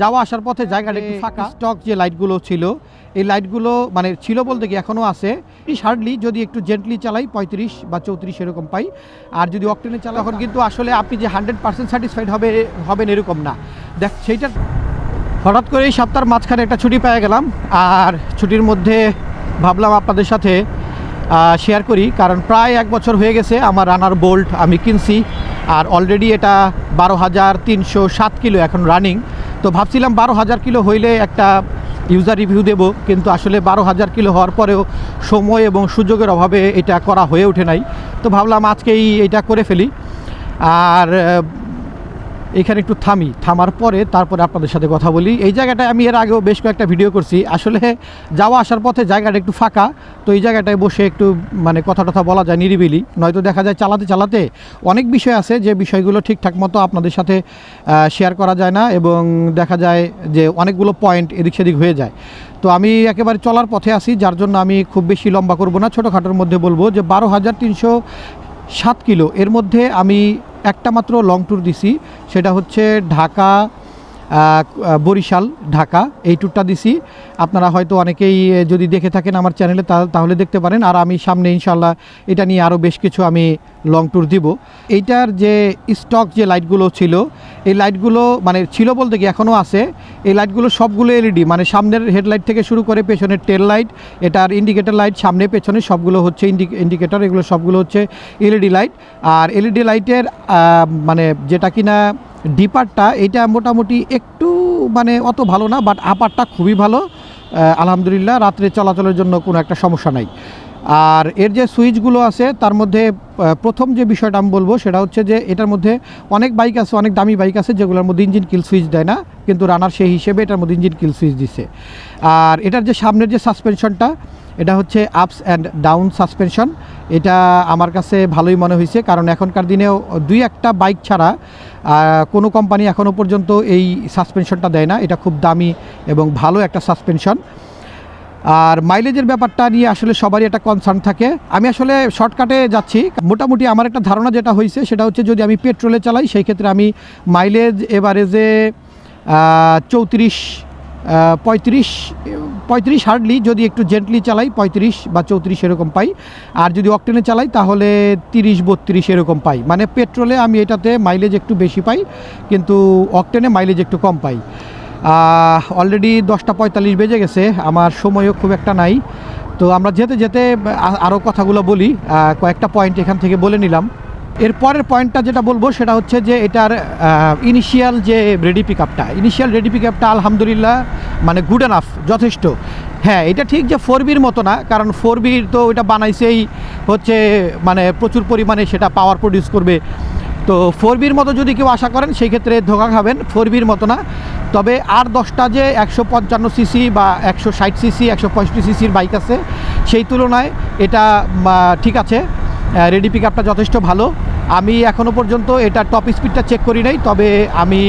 যাওয়া আসার পথে জায়গাটা একটু ফাঁকা। স্টক যে লাইটগুলো ছিল এই লাইটগুলো মানে ছিল বলতে কি এখনও আছে। হার্ডলি যদি একটু জেন্টলি চালাই পঁয়ত্রিশ বা চৌত্রিশ এরকম পাই। আর যদি অকটেনে চালাই তখন কিন্তু আসলে আপনি যে হান্ড্রেড পার্সেন্ট স্যাটিসফাইড হবে হবেন এরকম না। দেখ সেইটা হঠাৎ করে এই সপ্তাহের মাঝখানে একটা ছুটি পেয়ে গেলাম। আর ছুটির মধ্যে ভাবলাম আপনাদের সাথে শেয়ার করি। কারণ প্রায় এক বছর হয়ে গেছে আমার রানার বোল্ট আমি কিনছি। আর অলরেডি এটা বারো হাজার তিনশো সাত কিলো এখন রানিং তো ভাবছিলাম বারো হাজার কিলো হইলে একটা ইউজার রিভিউ দেব, কিন্তু আসলে বারো হাজার কিলো হওয়ার পরেও সময় এবং সুযোগের অভাবে এটা করা হয়ে ওঠে নাই। তো ভাবলাম আজকেই এটা করে ফেলি। আর এখানে একটু থামি, থামার পরে তারপরে আপনাদের সাথে কথা বলি। এই জায়গাটায় আমি এর আগেও বেশ কয়েকটা ভিডিও করছি। আসলে যাওয়া আসার পথে জায়গাটা একটু ফাঁকা, তো এই জায়গাটায় বসে একটু মানে কথা টথা বলা যায় নিরিবিলি। নয়তো দেখা যায় চালাতে চালাতে অনেক বিষয় আছে, যে বিষয়গুলো ঠিকঠাক মতো আপনাদের সাথে শেয়ার করা যায় না এবং দেখা যায় যে অনেকগুলো পয়েন্ট এদিক সেদিক হয়ে যায়। তো আমি একেবারে চলার পথে আসি যার জন্য আমি খুব বেশি লম্বা করব না। ছোটোখাটোর মধ্যে বলব যে বারো হাজার তিনশো সাত কিলো, এর মধ্যে আমি একটা মাত্র লং ট্যুর দিছি সেটা হচ্ছে ঢাকা বরিশাল, ঢাকা, এই ট্যুরটা দিছি। আপনারা হয়তো অনেকেই যদি দেখে থাকেন আমার চ্যানেলে তাহলে দেখতে পারেন। আর আমি সামনে ইনশাল্লাহ এটা নিয়ে আরও বেশ কিছু আমি লং ট্যুর দিব। এইটার যে স্টক যে লাইটগুলো ছিল, এই লাইটগুলো মানে ছিল বলতে কি এখনও আছে। এই লাইটগুলো সবগুলো এলইডি মানে সামনের হেডলাইট থেকে শুরু করে পেছনের টেল লাইট এটার ইন্ডিকেটার লাইট সামনে, পেছনে, সবগুলো হচ্ছে ইন্ডিকেটার এগুলো সবগুলো হচ্ছে এলইডি লাইট আর এলইডি লাইটের মানে যেটা কিনা ডিপারটা এটা মোটামুটি একটু মানে অত ভালো না বাট আপারটা খুবই ভালো। আলহামদুলিল্লাহ, রাত্রে চলাচলের জন্য কোনো একটা সমস্যা নাই। আর এর যে সুইচগুলো আছে, তার মধ্যে প্রথম যে বিষয়টা আমি বলব সেটা হচ্ছে যে, এটার মধ্যে অনেক বাইক আছে, অনেক দামি বাইক আছে, যেগুলোর মধ্যে ইঞ্জিন কিল সুইচ দেয় না, কিন্তু রানার সেই হিসেবে এটার মধ্যে ইঞ্জিন কিল সুইচ দিছে। আর এটার যে সামনের যে সাসপেনশনটা এটা হচ্ছে আপস অ্যান্ড ডাউন সাসপেনশন এটা আমার কাছে ভালোই মনে হয়েছে, কারণ এখনকার দিনেও দুই একটা বাইক ছাড়া কোনো কোম্পানি এখনও পর্যন্ত এই সাসপেনশনটা দেয় না। এটা খুব দামি এবং ভালো একটা সাসপেনশন আর মাইলেজের ব্যাপারটা নিয়ে আসলে সবারই একটা কনসার্ন থাকে। আমি আসলে শর্টকাটে যাচ্ছি। মোটামুটি আমার একটা ধারণা যেটা হয়েছে, সেটা হচ্ছে যদি আমি পেট্রোলে চালাই, সেই ক্ষেত্রে আমি মাইলেজ এভারেজে চৌত্রিশ পঁয়ত্রিশ পঁয়ত্রিশ হার্ডলি যদি একটু জেন্টলি চালাই, পঁয়ত্রিশ বা চৌত্রিশ এরকম পাই। আর যদি অকটেনে চালাই, তাহলে তিরিশ, বত্রিশ এরকম পাই। মানে পেট্রোলে আমি এটাতে মাইলেজ একটু বেশি পাই, কিন্তু অকটেনে মাইলেজ একটু কম পাই। অলরেডি দশটা পঁয়তাল্লিশ বেজে গেছে, আমার সময়ও খুব একটা নাই। তো আমরা যেতে যেতে আরও কথাগুলো বলি। কয়েকটা পয়েন্ট এখান থেকে বলে নিলাম। এর পরের পয়েন্টটা যেটা বলব সেটা হচ্ছে যে এটার ইনিশিয়াল যে রেডি পিক আপটা ইনিশিয়াল রেডি পিক আপটা আলহামদুলিল্লাহ মানে গুড এনাফ যথেষ্ট। হ্যাঁ এটা ঠিক যে ফোর বির মতো না, কারণ ফোর বির তো এটা বানাইছেই হচ্ছে মানে প্রচুর পরিমাণে সেটা পাওয়ার প্রডিউস করবে। তো ফোর বির মতো যদি কেউ আশা করেন, সেই ক্ষেত্রে ধোকা খাবেন ফোর বির মতো না। তবে আর দশটা যে একশো পঞ্চান্ন সিসি বা একশো ষাট সিসি একশো পঁয়ষট্টি সিসির বাইক আছে, সেই তুলনায় এটা ঠিক আছে। রেডি পিক আপটা যথেষ্ট ভালো। আমি এখনও পর্যন্ত এটা টপ স্পিডটা চেক করি নাই, তবে আমি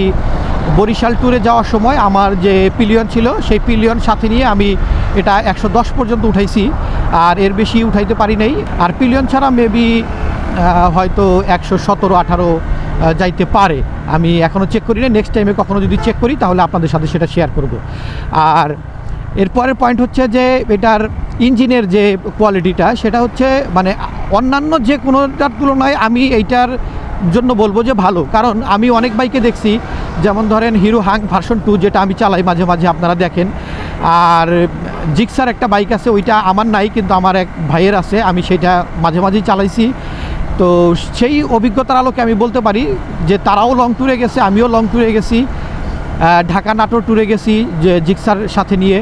বরিশাল ট্যুরে যাওয়ার সময় আমার যে পিলিয়ন ছিল, সেই পিলিয়ন সাথে নিয়ে আমি এটা একশো দশ পর্যন্ত উঠাইছি, আর এর বেশি উঠাইতে পারি নাই। আর পিলিয়ন ছাড়া মেবি হয়তো একশো সতেরো, আঠারো যাইতে পারে। আমি এখনও চেক করি না নেক্সট টাইমে কখনো যদি চেক করি, তাহলে আপনাদের সাথে সেটা শেয়ার করব। আর এরপরের পয়েন্ট হচ্ছে যে, এটার ইঞ্জিনের যে কোয়ালিটিটা সেটা হচ্ছে মানে অন্যান্য যে কোনোটার তুলনায় আমি এইটার জন্য বলব যে ভালো। কারণ আমি অনেক বাইকে দেখছি, যেমন ধরেন হিরো হাং ভার্সন টু, যেটা আমি চালাই মাঝে মাঝে, আপনারা দেখেন। আর জিক্সার একটা বাইক আছে, ওইটা আমার নাই, কিন্তু আমার এক ভাইয়ের আছে, আমি সেটা মাঝে মাঝেই চালাইছি। তো সেই অভিজ্ঞতার আলোকে আমি বলতে পারি যে তারাও লং ট্যুরে গেছে, আমিও লং ট্যুরে গেছি। ঢাকা নাটোর ট্যুরে গেছি, যে জিক্সার সাথে নিয়ে।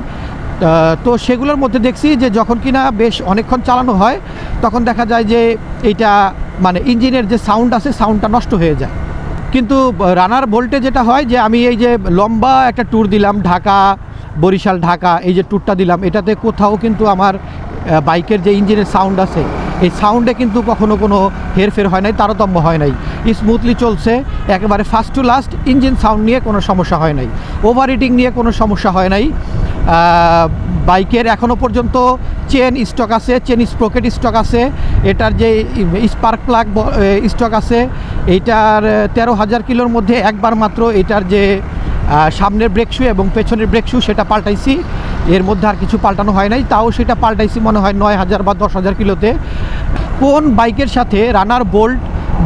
তো সেগুলোর মধ্যে দেখছি যে যখন কিনা বেশ অনেকক্ষণ চালানো হয় তখন দেখা যায় যে এইটা মানে ইঞ্জিনের যে সাউন্ড আছে সাউন্ডটা নষ্ট হয়ে যায়। কিন্তু রানার ভোল্টে যেটা হয় যে আমি এই যে লম্বা একটা ট্যুর দিলাম, ঢাকা, বরিশাল, ঢাকা, এই যে ট্যুরটা দিলাম, এটাতে কোথাও কিন্তু আমার বাইকের যে ইঞ্জিনের সাউন্ড আছে, এই সাউন্ডে কিন্তু কখনো কোনো হেরফের হয় নাই, তারতম্য হয় নাই। স্মুথলি চলছে, একেবারে first to last engine sound নিয়ে কোনো সমস্যা হয় নাই। ওভার নিয়ে কোনো সমস্যা হয় নাই। বাইকের এখনও পর্যন্ত চেন স্টক আছে, চেন স্প্রকেট স্টক আছে, এটার যে স্পার্ক প্লাগ স্টক আছে, এইটার তেরো হাজার কিলোর মধ্যে একবার মাত্র এটার যে সামনের ব্রেক শু এবং পেছনের ব্রেক শু সেটা পাল্টাইছি। এর মধ্যে আর কিছু পাল্টানো হয় নাই, তাও সেটা পাল্টাইছি মনে হয় নয় হাজার বা দশ হাজার কিলোতে। কোন বাইকের সাথে রানার বোল্ট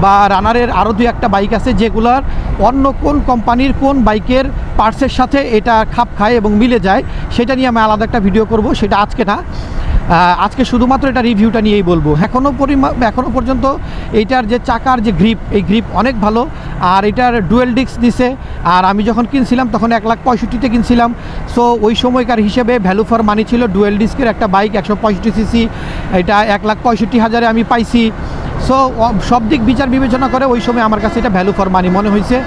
বা রানারের আরও দু একটা বাইক আছে যেগুলার অন্য কোন কোম্পানির কোন বাইকের পার্টসের সাথে এটা খাপ খায় এবং মিলে যায়, সেটা নিয়ে আমি আলাদা একটা ভিডিও করব, সেটা আজকে না। আজকে শুধুমাত্র এটা রিভিউটা নিয়েই বলব। এখনও পরিমা এখনও পর্যন্ত এইটার যে চাকার যে গ্রিপ এই গ্রিপ অনেক ভালো, আর এটার ডুয়েল ডিস্ক দিছে। আর আমি যখন কিনছিলাম, তখন এক লাখ পঁয়ষট্টিতে কিনছিলাম। সো ওই সময়কার হিসেবে ভ্যালু ফর মানি ছিল ডুয়েল ডিস্কের একটা বাইক একশো পঁয়ষট্টি সিসি এটা এক লাখ পঁয়ষট্টি হাজারে আমি পাইছি। সো সব দিক বিচার বিবেচনা করে ওই সময় আমার কাছে এটা ভ্যালু ফর মানি মনে হয়েছে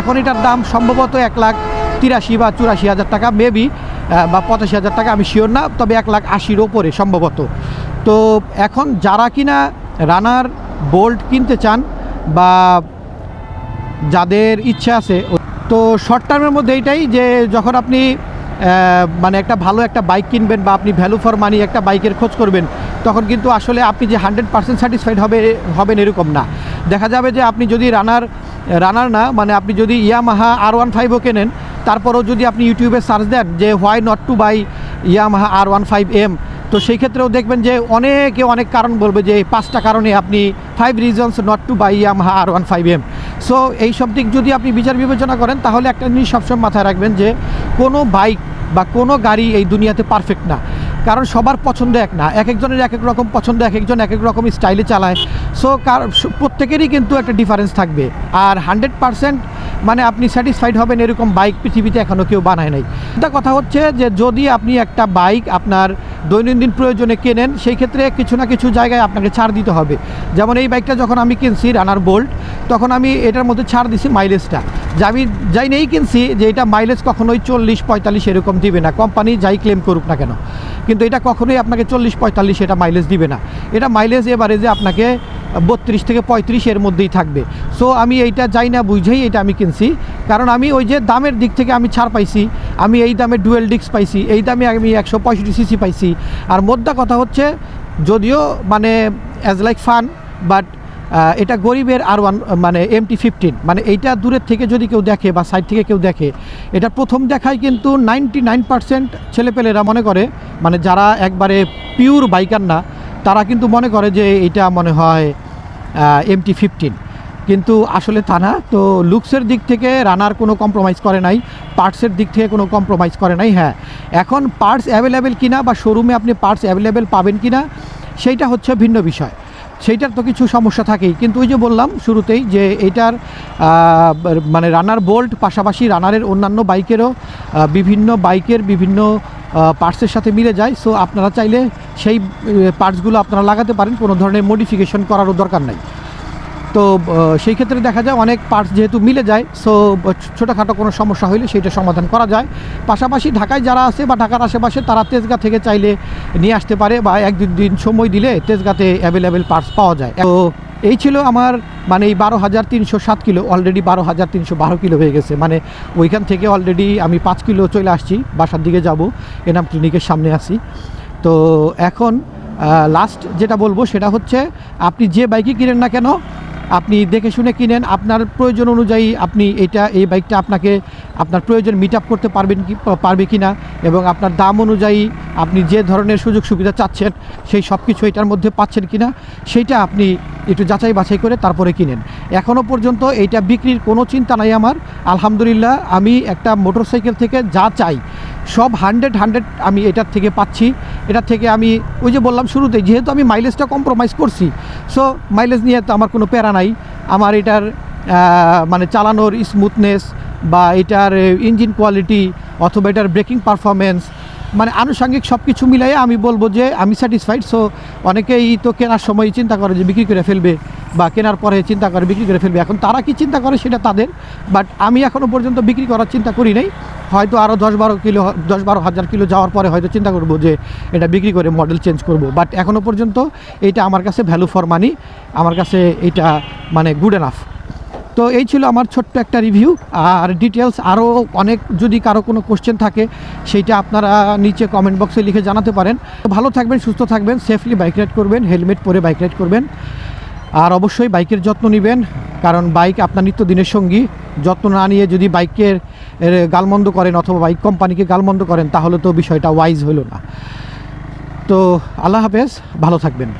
এখন এটার দাম সম্ভবত এক লাখ তিরাশি বা চুরাশি হাজার টাকা মেবি বা পঁচাশি হাজার টাকা, আমি শিওর না, তবে এক লাখ আশির ওপরে সম্ভবত। তো এখন যারা কিনা রানার বোল্ট কিনতে চান বা যাদের ইচ্ছা আছে, তো শর্ট টার্মের মধ্যে এইটাই যে যখন আপনি মানে একটা ভালো একটা বাইক কিনবেন বা আপনি ভ্যালু ফর মানি একটা বাইকের খোঁজ করবেন, তখন কিন্তু আসলে আপনি যে হান্ড্রেড পার্সেন্ট স্যাটিসফাইড হবে, হবেন এরকম না। দেখা যাবে যে আপনি যদি রানার রানার না মানে আপনি যদি ইয়ামাহা আর ওয়ান ফাইভও কেনেন তারপরেও যদি আপনি ইউটিউবে সার্চ দেন যে why not to buy Yamaha R one five M, তো সেই ক্ষেত্রেও দেখবেন যে অনেকে অনেক কারণ বলবে যে এই পাঁচটা কারণে আপনি five reasons not to buy Yamaha R one five M. So এই সব দিক যদি আপনি বিচার বিবেচনা করেন, তাহলে একটা জিনিস সবসময় মাথায় রাখবেন যে কোনো বাইক বা কোনো গাড়ি এই দুনিয়াতে পারফেক্ট না। কারণ সবার পছন্দ এক না। এক একজনের এক এক রকম পছন্দ, এক একজন এক এক রকম স্টাইলে চালায়। সো কার প্রত্যেকেরই কিন্তু একটা ডিফারেন্স থাকবে। আর হান্ড্রেড পারসেন্ট মানে আপনি স্যাটিসফাইড হবেন এরকম বাইক পৃথিবীতে এখনও কেউ বানায় নাই। একটা কথা হচ্ছে যে যদি আপনি একটা বাইক আপনার দৈনন্দিন প্রয়োজনে কেনেন, সেই ক্ষেত্রে কিছু না কিছু জায়গায় আপনাকে ছাড় দিতে হবে। যেমন এই বাইকটা যখন আমি কিনছি রানার বোল্ট তখন আমি এটার মধ্যে ছাড় দিছি মাইলেজটা যে আমি যাই নেই কিনছি যে এটা মাইলেজ কখনোই চল্লিশ, পঁয়তাল্লিশ এরকম দিবে না। কোম্পানি যাই ক্লেম করুক না কেন। কিন্তু এটা কখনোই আপনাকে চল্লিশ, পঁয়তাল্লিশ এটা মাইলেজ দিবে না। এটা মাইলেজ এবারে যে আপনাকে বত্রিশ থেকে পঁয়ত্রিশ এর মধ্যেই থাকবে। সো আমি এইটা যাই না বুঝেই এটা আমি কিনছি। কারণ আমি ওই যে দামের দিক থেকে আমি ছাড় পাইছি, আমি এই দামে ডুয়েল ডিস্ক পাইছি, এই দামে আমি একশো পঁয়ষট্টি সিসি পাইছি। আর মোদ্দা কথা হচ্ছে, যদিও মানে অ্যাজ লাইক ফান বাট এটা গরিবের আর ওয়ান মানে এমটি ফিফটিন মানে এইটা দূরের থেকে যদি কেউ দেখে বা সাইড থেকে কেউ দেখে, এটা প্রথম দেখায় কিন্তু নাইনটি নাইন পার্সেন্ট ছেলেপেলেরা মনে করে মানে যারা একবারে পিওর বাইকার না তারা কিন্তু মনে করে যে এটা মনে হয় এমটি ফিফটিন কিন্তু আসলে তা না, তো লুকসের দিক থেকে রানার কোনো কম্প্রোমাইজ করে নাই, পার্টসের দিক থেকে কোনো কম্প্রোমাইজ করে নাই হ্যাঁ। এখন পার্টস অ্যাভেলেবেল কিনা বা শোরুমে আপনি পার্টস অ্যাভেলেবেল পাবেন কিনা, সেইটা হচ্ছে ভিন্ন বিষয়। সেইটার তো কিছু সমস্যা থাকেই। কিন্তু ওই যে বললাম শুরুতেই যে এইটার মানে রানার বোল্ট পাশাপাশি রানারের অন্যান্য বাইকেরও বিভিন্ন বাইকের বিভিন্ন পার্টসের সাথে মিলে যায়। সো আপনারা চাইলে সেই পার্টসগুলো আপনারা লাগাতে পারেন। কোনো ধরনের মডিফিকেশন করারও দরকার নাই। তো সেই ক্ষেত্রে দেখা যায় অনেক পার্টস যেহেতু মিলে যায় সো ছোটোখাটো কোনো সমস্যা হলে সেইটা সমাধান করা যায়। পাশাপাশি ঢাকায় যারা আছে বা ঢাকার আশেপাশে, তারা তেজগা থেকে চাইলে নিয়ে আসতে পারে বা এক দিন সময় দিলে তেজগাতে অ্যাভেলেবেল পার্টস পাওয়া যায়। তো, এই ছিল আমার মানে এই বারো হাজার তিনশো সাত কিলো অলরেডি বারো হাজার তিনশো বারো কিলো হয়ে গেছে। মানে ওইখান থেকে অলরেডি আমি পাঁচ কিলো চলে আসছি, বাসার দিকে যাব, এনাম ক্লিনিকের সামনে আসি তো, এখন লাস্ট যেটা বলব সেটা হচ্ছে, আপনি যে বাইকই কিনেন না কেন আপনি দেখে শুনে কিনেন, আপনার প্রয়োজন অনুযায়ী আপনি এটা, এই বাইকটা আপনাকে, আপনার প্রয়োজন মিট আপ করতে পারবেন কি, পারবে কি না এবং আপনার দাম অনুযায়ী আপনি যে ধরনের সুযোগ সুবিধা চাচ্ছেন, সেই সব কিছু এটার মধ্যে পাচ্ছেন কি না সেইটা আপনি একটু যাচাই বাছাই করে তারপরে কিনেন। এখনও পর্যন্ত এইটা বিক্রির কোনো চিন্তা নাই আমার। আলহামদুলিল্লাহ, আমি একটা মোটরসাইকেল থেকে যা চাই, সব হান্ড্রেড হান্ড্রেড আমি এটার থেকে পাচ্ছি। এটার থেকে আমি ওই যে বললাম শুরুতে যেহেতু আমি মাইলেজটা কম্প্রোমাইজ করছি সো মাইলেজ নিয়ে তো আমার কোনো প্যারা নাই। আমার এটার মানে চালানোর স্মুথনেস বা এটার ইঞ্জিন কোয়ালিটি অথবা এটার ব্রেকিং পারফরমেন্স মানে আনুষঙ্গিক সব কিছু মিলাই আমি বলব যে আমি স্যাটিসফাইড সো অনেকেই তো কেনার সময় চিন্তা করে যে বিক্রি করে ফেলবে বা কেনার পরে চিন্তা করে বিক্রি করে ফেলবে। এখন তারা কি চিন্তা করে সেটা তাদের বাট আমি এখনও পর্যন্ত বিক্রি করার চিন্তা করি নাই। হয়তো আরও দশ বারো কিলো, দশ বারো হাজার কিলো যাওয়ার পরে হয়তো চিন্তা করব যে এটা বিক্রি করে মডেল চেঞ্জ করব। বাট এখনও পর্যন্ত এটা আমার কাছে ভ্যালু ফর মানি আমার কাছে এটা মানে গুড এনাফ তো এই ছিল আমার ছোট্ট একটা রিভিউ আর ডিটেলস আরও অনেক যদি কারও কোনো কোশ্চেন থাকে, সেইটা আপনারা নিচে কমেন্ট বক্সে লিখে জানাতে পারেন। ভালো থাকবেন, সুস্থ থাকবেন সেফলি বাইক রাইড করবেন হেলমেট পরে বাইক রাইড করবেন। আর অবশ্যই বাইকের যত্ন নেবেন, কারণ বাইক আপনার নিত্য দিনের সঙ্গী। যত্ন না নিয়ে যদি বাইকের গালমন্দ করেন অথবা বাইক কোম্পানিকে গালমন্দ করেন, তাহলে তো বিষয়টা ওয়াইজ হলো না। তো আল্লাহ হাফেজ, ভালো থাকবেন।